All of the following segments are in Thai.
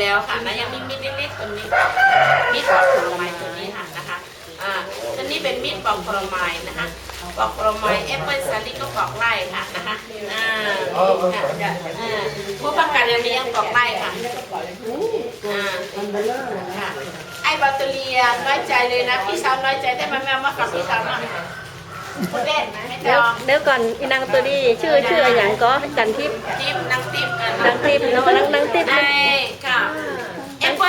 แล้วค่ะนะยังมีมีดเล็กๆตัวนี้มีดปอกผลไม้ตัวนี้ค่ะนะคะอ่าตัวนี้เป็นมีดปอกผลไม้นะคะปอกผลไม้แอปเปิลซาลิก็ปอกไล่ค่ะนะคะอ่าค่ะอ่าผู้ประกาศยังมียังปอกไล่ค่ะอ่าค่ะไอ้บัตเตอเรียน้อยใจเลยนะพี่สาวน้อยใจได้ไหมแม่มากับพี่สาวหน่อยพูดเล่นไม่เดี๋จยวอง เดี๋ยวก่อนอีนางตัวนี้ชื่อชื่ออะไรอย่างก็จันทิพย์ติ๊บนางติ๊บกันนางทิพย์เนาะนางนางทิพย์ใช่ค่ะแอ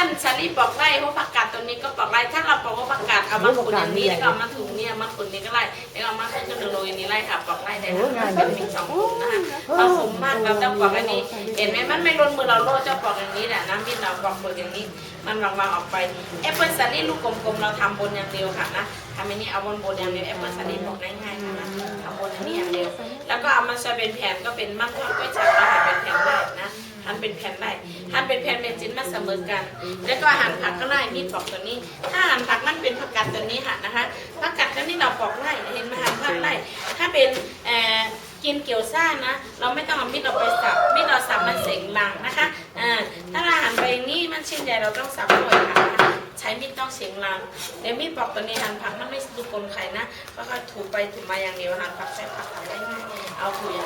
ปเปิลซาลิปอกไล่เพราะผักกาดตัวนี้ก็ปอกไล่ถ้าเราปอกว่าผักกาดเอามาขุดอย่างนี้แล้วก็เอามาถุงเนี่ยมาขุดนี้ก็ไล่แล้วก็เอามาขึ้นกระโดดนี้ไล่ค่ะปอกไล่ได้ค่ะมันมีสองถุงนะคะพอขมมากเราจะปอกอันนี้ เห็นไหมมันไม่ล้นมือเราโลดจะปอกอย่างนี้แหละน้ำมินเราปอกเปิดอย่างนี้ มันวางๆออกไปแอปเปิลซาลิลูกกลมๆเราทำบนอย่างเดียวค่ะนะทำอันนี้เอาบนบนอย่างเดียวแอปเปิลซาลิปอกง่ายๆค่ะนะทำบนอันนี้อย่างเดียว แล้วก็เอามาใส่เป็นแผ่นก็เป็นมัดทอดกล้วยฉาบแล้วหั่นเป็นแผ่นได้นะ หั่นเป็นแผ่นได้หั่นเป็นแผ่นเป็นชิ้นมาเสมอกัน แล้วก็หั่นผักก็ได้มีดปอกตัวนี้ ถ้าหั่นผักมันเป็นผักกาดตัวนี้ค่ะนะคะผักกาดตัวนี้เราปอกไล่เห็นไหมหั่นผักไล่ถ้าเป็นเอ่อกินเกี๊ยวซ่านะ เราไม่ต้องเอามีดเราไปสับมีดเราสับมันเสงลังนะคะอ่าถ้าเราหั่นไปอย่างนี้มันชิ้นใหญ่เราต้องสับด้วยค่ะใช้มีดต้องเสียงลังเดี๋ยวมีดปอกตัวนี้หั่นผักมันไม่ดูกลไข่นะก็ค่อยถูไปถูมาอย่างเดียวหั่นผักใส่ผักทำได้ง่ายเอาถูอย่าง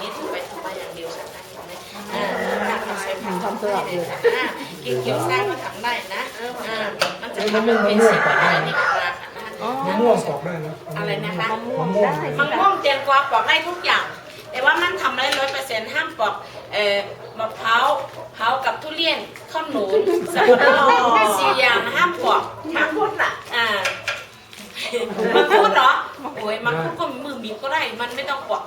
ทำสลับเลยอ่ากินเกี๊ยวซ่าก็ทำได้นะอ่ามันจะทำให้เป็นเส้นอะไรนี่ปลาค่ะนะคะมะม่วงปอกได้นะอะไรนะคะมะม่วงได้มะม่วงแตงกวาปอกได้ทุกอย่าง แต่ว่ามันทำได้ร้อยเปอร์เซ็นต์ห้ามปอกเอ่อมะพร้าวเผากับทุเรียนข้าวหนูสับปะรดสี่อย่างห้ามปอกค่ะพูดล่ะอ่ามันพูดเหรอโอ้ยมันพูดก็มือบีบก็ได้มันไม่ต้องปอก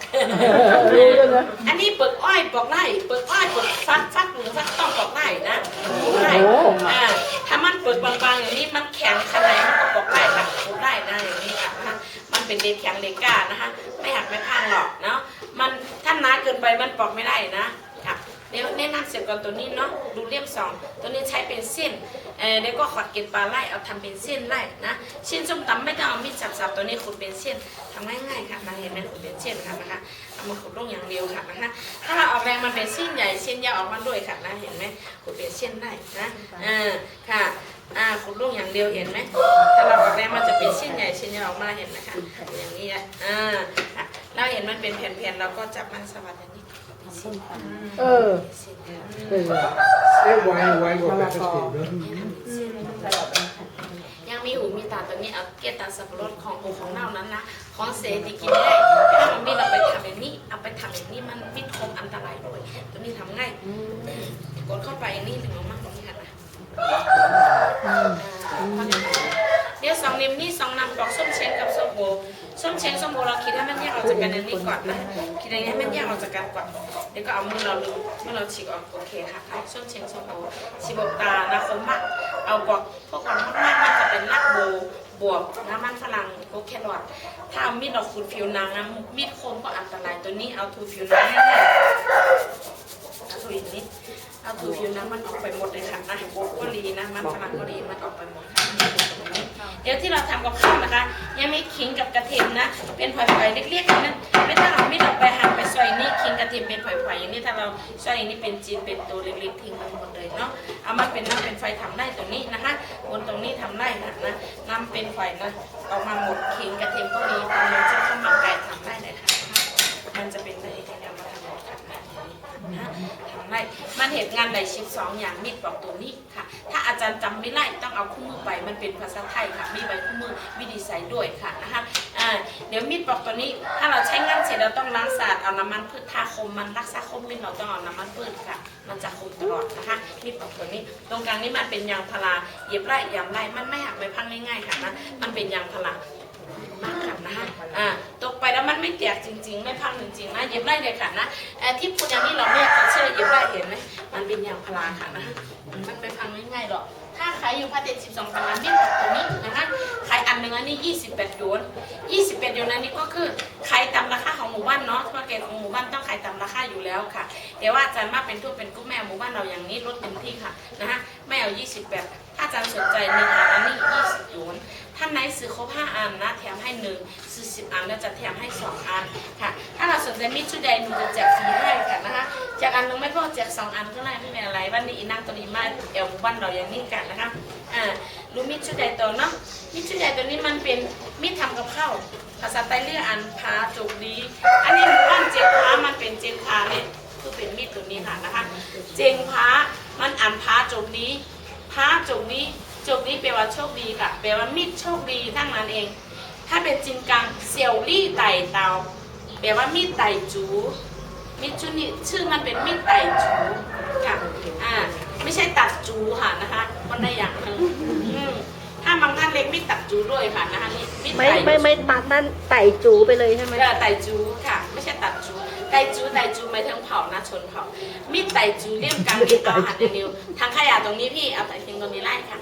อันนี้เปิดอ้อยปอกได้เปิดอ้อยเปิดฟักฟักหรือฟักต้องปอกได้นะ โอกได้อ่าถ้ามันเปิดบางๆอย่างนี้มันแข็งขนาดมันก็ปอกได้ค่ะปอกได้นะอย่างนี้ค่ะนะคะมันเป็นเด็กแข็งเด็กกล้านะคะ ไม่หักไม่พังหรอกเนาะมันถ้าหนาเกินไปมันปอกไม่ได้นะ แนะนำเสร็จก่อนตัวนี้เนาะดูเล่มสองตัวนี้ใช้เป็นเส้นเออเดี๋ยวก็ขอดเกล็ดปลาไล่เอาทำเป็นเส้นไล่นะเส้นส้มตำไม่ต้องเอามีดสับๆตัวนี้ขุดเป็นเส้นทำง่ายๆค่ะมาเห็นไหมขุดเป็นเส้นค่ะนะคะเอามาขุดลงอย่างเดียวค่ะนะคะถ้าเราออกแรงมันเป็นเส้นใหญ่เส้นยาวออกมาด้วยค่ะนะเห็นไหมขุดเป็นเส้นได้นะอ่าค่ะอ่าขุดลงอย่างเดียวเห็นไหมถ้าเราออกแรงมันจะเป็นเส้นใหญ่เส้นยาวออกมาเห็นไหมคะอย่างนี้อ่าค่ะเราเห็นมันเป็นแผ่นๆเราก็จับมันสวัสดอย่างนี้ เป็นเออเส้นเป็นไงเอ๊ะไวไวกว่าแปดสิบเนอะยังมีหูมีตาตัวนี้เอาเกล็ดตาสับปะรดของหูของเน่านั้นนะของเสดีกินได้ถ้ามันมีเราไปทำอย่างนี้เอาไปทำอย่างนี้มันมิดคมอันตรายด้วยตัวนี้ทำง่ายกดเข้าไปอย่างนี้ถึงมากตรงนี้ค่ะนะ ยสองนิ้วนี่สองนำดอกส้มเช้งกับส้มโบส้มเช้งส้มโบเราคิดให้มันแยกออกจากกันอันนี้ก่อนนะคิดให้มันแยกออกจากกันก่อนเดี๋ยวก็เอามือเราลูเมื่อเราฉีกออกโอเคค่ะเอาส้มเช้งส้มโบฉีกออกตานะคมมากเอาบอกพวกความมากๆมันจะเป็นรากโบบวกน้ำมันฝรั่งโอแครอทถ้าเอามีดเราขูดผิวหนังนะมีดคมก็อันตรายตัวนี้เอาทูผิวหนังง่ๆเอาทูอีกนิด เอาทูผิวนังมันออกไปหมดเลยค่ะนะก็ดีนะ มันฝรั่งก็ดีมันออกไปหมดค่ะเดี๋ยวที่เราทำกับข้าวนะคะ ยังมีขิงกับกระเทียมนะ เป็นฝอยๆเล็กๆอย่างนั้นไม่ต้องเอาไมีดเราไปหั่นไปซอยนี่ขิงกระเทียมเป็นฝอยๆอย่างนี้ถ้าเราซอยอย่างนี้เป็นจีนเป็นตัวเล็กๆทิ้งมันหมดเลยเนาะเอามาเป็นน้ำเป็นไฟทำได้ตรงนี้นะคะบนตรงนี้ทำได้ค่ะนะน้ำเป็นไฟนะออกมาหมดขิงกระเทียมก็มีตามนี้จิ้มข้าวมันไก่ทำได้เลยค่ะมันจะเป็นได้ที่เรามาทำหมดค่ะนะ ได้ มันเหตุงานใดชิปสองอย่างมีดบอกตัวนี้ค่ะ ถ้าอาจารย์จำไม่ได้ต้องเอาคู่มือไป มันเป็นภาษาไทยค่ะ มีใบคู่มือวิธีใส่ด้วยค่ะนะคะเดี๋ยวมีดบอกตัวนี้ ถ้าเราใช้งานเสร็จเราต้องล้างสะอาดเอาน้ำมันพืชทาคมมันรักษาคมมีดเราต้องเอาน้ำมันพืชค่ะ มันจะคมตลอดนะคะ มีดบอกตัวนี้ ตรงกลางนี้มันเป็นยางพาราเย็บไร่ยำไร่มันไม่หักไม่พังง่ายๆค่ะนะ มันเป็นยางพารามากค่ะนะคะอ่า ไปแล้วมันไม่แตกจริง ๆ ไม่พังจริงๆนะเย็บไร่เลยค่ะนะเอ่อที่พูดอย่างนี้เราไม่จะเชื่อเย็บไร่เห็นไหมมันเป็นยางพาราค่ะนะมันไม่พังง่ายๆหรอกถ้าขายอยู่พันเจ็ดสิบสองพันล้านนี่ตัวนี้นะคะขายอันหนึ่งอันนี้ยี่สิบแปดหยนยี่สิบแปดหยนอันนี้ก็คือขายตามราคาของหมู่บ้านเนาะมาเก็ตของหมู่บ้านต้องขายตามราคาอยู่แล้วค่ะแต่ว่าอาจารย์มาเป็นทั่วเป็นกุ้งแม่หมู่บ้านเราอย่างนี้ลดเต็มที่ค่ะนะคะไม่เอายี่สิบแปดถ้าอาจารย์สนใจหนึ่งอันอัน ท่านไหนซื้อครบห้าอันนะแถมให้หนึ่งซื้อสิบอันแล้วจะแถมให้สองอันค่ะ ถ้าเราสนใจมีดชุดใดหนูจะแจกฟรีให้ค่ะนะคะแจกอันนึงไม่พอแจกสองอันก็ได้ไม่เป็นอะไรวันนี้อีนางตัวนี้มาเอวบ้านเราอย่างนี้กันนะคะอ่ารู้มีดชุดใดตัวเนาะมีดชุดใดตัวนี้มันเป็นมีดทำกับข้าวภาษาไต้เรียกอันพาจุกดีอันนี้หนูอ่านเจงพามันเป็นเจงพาเนี่ยคือเป็นมีดตัวนี้ค่ะนะคะ เจงพามันอ่านพาจุกนี้พาจุกนี้ จุกนี้แปลว่าโชคดีค่ะ แปลว่ามีดโชคดีทั้งนั้นเอง ถ้าเป็นจินกังเซียวลี่ไต่เตาแปลว่ามีดไต่จูมีดชุดนี้ชื่อมันเป็นมีดไต่จูค่ะอ่าไม่ใช่ตัดจูค่ะนะคะคนได้อย่างหนึงอืมถ้าบางท่านเล็กมีดตัดจูด้วยค่ะนะคะนี่มีดไม่ไต่ไม่ไม่ตัดนั่นไต่จูไปเลยใช่ไหมเออไต่จูค่ะ ไม่ใช่ตัดจูไต่จูไต่จูหมายถึงเผานะชนเผามีดไต่จูเลี่ยมกลางมีดเอาหันเร็วๆทางขยะตรงนี้พี่เอาไต่เพียงตรงนี้ไล่ค่ะ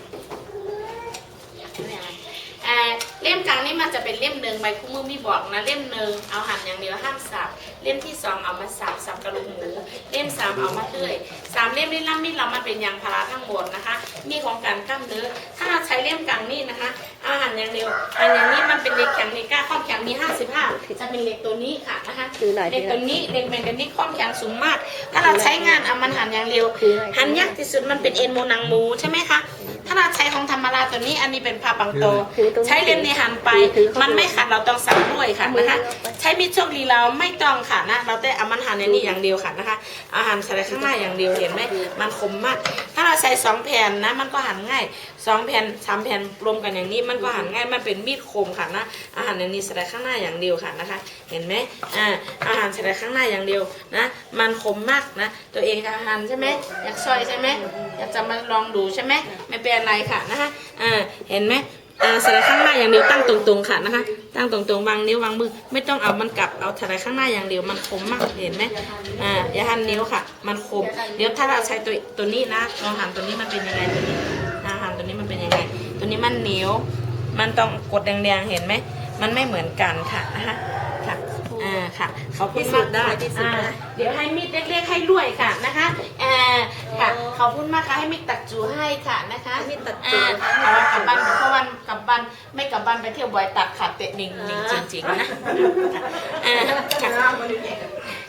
เอ่อ เล่มกลางนี่มันจะเป็นเล่มหนึ่งใบคู่มือมีบอกนะ เล่มหนึ่งเอาหั่นอย่างเดียวห้ามสับ เล่มที่สองเอามาสับสับกระดูกหมู เล่มสามเอามาเลื่อยสามเล่มนี่ล่ำมีดเรามันเป็นยางพาราทั้งหมดนะคะ มีของการกล้ามเนื้อ ถ้าเราใช้เล่มกลางนี่นะคะเอาหั่นอย่างเดียวหั่นอย่างนี้มันเป็นเหล็กแข็งเหล็กกล้าความแข็งมี55จะเป็นเหล็กตัวนี้ค่ะนะคะคือไหนเหล็กตัวนี้เหล็กแมงกานีความแข็งสูงมาก ถ้าเราใช้งานเอามันหั่นอย่างเดียวคืออะไรหั่นยากที่สุดมันเป็นเอ็นโมนังหมูใช่ไหมคะ ถ้าเราใช้ของธรรมดาตัวนี้อันนี้เป็นผ้าบางโตถือตรงนี้ใช้เล่มในหั่นไปถือเข้าไป มันไม่ขัดเราต้องสับด้วยค่ะนะคะเอามือเอาไปใช้มีดโชคดีเราไม่ต้องค่ะนะ เราแต่เอามันหั่นในนี้อย่างเดียวค่ะนะคะเอาหั่นใส่ข้างหน้าอย่างเดียวเห็นไหมมันคมมาก ถ้าเราใช้สองแผ่นนะ มันก็หั่นง่ายสองแผ่นสามแผ่นรวมกันอย่างนี้ มันก็หั่นง่ายมันเป็นมีดคมค่ะนะอาหารในนี้ใส่ข้างหน้าอย่างเดียวค่ะนะคะ เห็นไหมอ่าอาหารใส่ข้างหน้าอย่างเดียวนะ มันคมมากนะ ตัวเองจะหั่นใช่ไหมอยากซอยใช่ไหมอยากจะมาลองดูใช่ไหมไม่เป็นอะไรค่ะนะคะอ่าเห็นไหม อ่าสไลด์ข้างหน้าอย่างเดียวตั้งตรงๆค่ะนะคะ ตั้งตรงๆวางนิ้ววางมือ ไม่ต้องเอามันกลับเอาสไลด์ข้างหน้าอย่างเดียวมันคมมากเห็นไหมอ่าอย่าหันนิ้วค่ะ มันคม เดี๋ยวถ้าเราใช้ตัวตัวนี้นะลองหันตัวนี้มันเป็นยังไงตัวนี้นะหันตัวนี้มันเป็นยังไง ตัวนี้มันเหนียวมันต้องกดแดงๆเห็นไหมมันไม่เหมือนกันค่ะนะคะค่ะอ่าค่ะ เขาพูดมากได้อ่าเดี๋ ยวให้มีดเล็กๆให้ด้วยค่ะนะคะอ่าค่ะขอบคุณมากค่ะให้มีดตัดจูให้ค่ะนะคะมีดตัดจูอ่าเอาว่ากลับบ้านเพราะวันกลับบ้านไม่กลับบ้านไปเที่ยวบ่อยตัดขาดเตะหนิงหนิงจริงๆนะอ่าค่ะ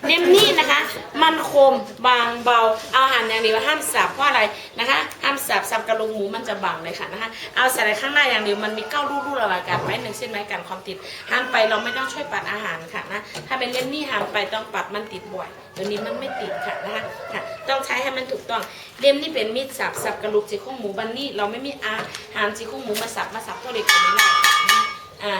เล่มนี้นะคะ มันคมบางเบา เอาหั่นอย่างเดียวห้ามสับเพราะอะไรนะคะ ห้ามสับสับกระโหลกหมูมันจะบางเลยค่ะนะคะ เอาใส่ในข้างหน้าอย่างเดียวมันมีเก้ารูรูระบายกันไม้หนึ่งเส้นไม้กันความติดหั่นไปเราไม่ต้องช่วยปัดอาหารค่ะนะถ้าเป็นเล่มนี้หั่นไปต้องปัดมันติดบ่อยตัวนี้มันไม่ติดค่ะนะคะค่ะ ต้องใช้ให้มันถูกต้องเล่มนี้เป็นมีดสับสับกระดูกซี่โครงหมูบันนี่เราไม่มีอาหารซี่โครงหมูมาสับมาสับเท่าเด็กคนนี้ได้ค่ะอ่า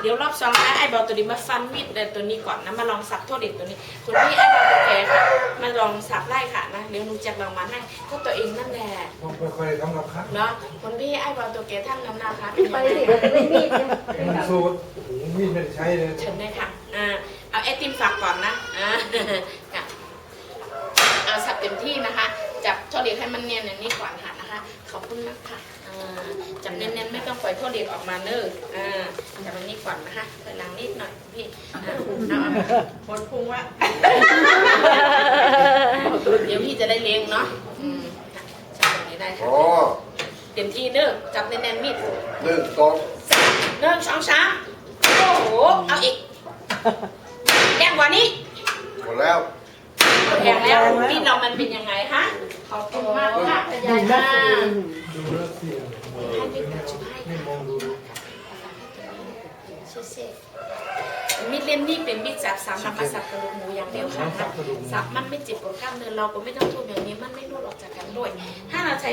เดี๋ยวรอบสองนะไอ้บอลตัวนี้มาฟันมีดเดินตัวนี้ก่อนนะมาลองสับเท่าเด็กตัวนี้คุณพี่ไอ้บอลตัวแกค่ะมาลองสับไล่ค่ะนะเดี๋ยวหนูจะลองมาให้ก็ตัวเองนั่นแหละต้องค่อยๆทำกับข้าวเนาะคุณพี่ไอ้บอลตัวแกท่านน้ำหนาคะไปสิเราจะไม่มีดเนี่ยมันสูตรโอ้โหมีดไม่ได้ใช้เลยเชิญเลยค่ะอ่าเอา ไอติมฝากก่อนนะอ่าค่ะเอาสับเต็มที่นะคะ จับเท่าเด็กให้มันเนียนอย่างนี้ก่อนค่ะนะคะ ขอบคุณมากค่ะอ่าจับเน้นๆไม่ต้องปล่อยเท่าเด็กออกมาเนอะอ่าจับอันนี้ก่อนนะคะไปล้างนิดหน่อยพี่อ่าเอาๆคนพุงว่าเดี๋ยวพี่จะได้เลี้ยงเนาะอืมค่ะจับแบบนี้ได้ค่ะอ๋อเต็มที่เด้อจับแน่นๆมีดหนึ่งสองหนึ่งสองสามโอ้โหเอาอีก แรงกว่านี้หมดแล้วแรงแล้วมีดเรามันเป็นยังไงฮะขอบคุณมากค่ะพยายามดูแล้วเสียงโอ้โหให้พี่ตัดชุดให้ไม่มองดูเช่เช่มีดเล่มนี่เป็นมีดจับสามนำมาสับกระดูกหมูอย่างเดียวค่ะสับมันไม่เจ็บปวดกล้ามเนื้อเราก็ไม่ต้องทุบอย่างนี้มันไม่รูดออกจากกันด้วยถ้าเราใช้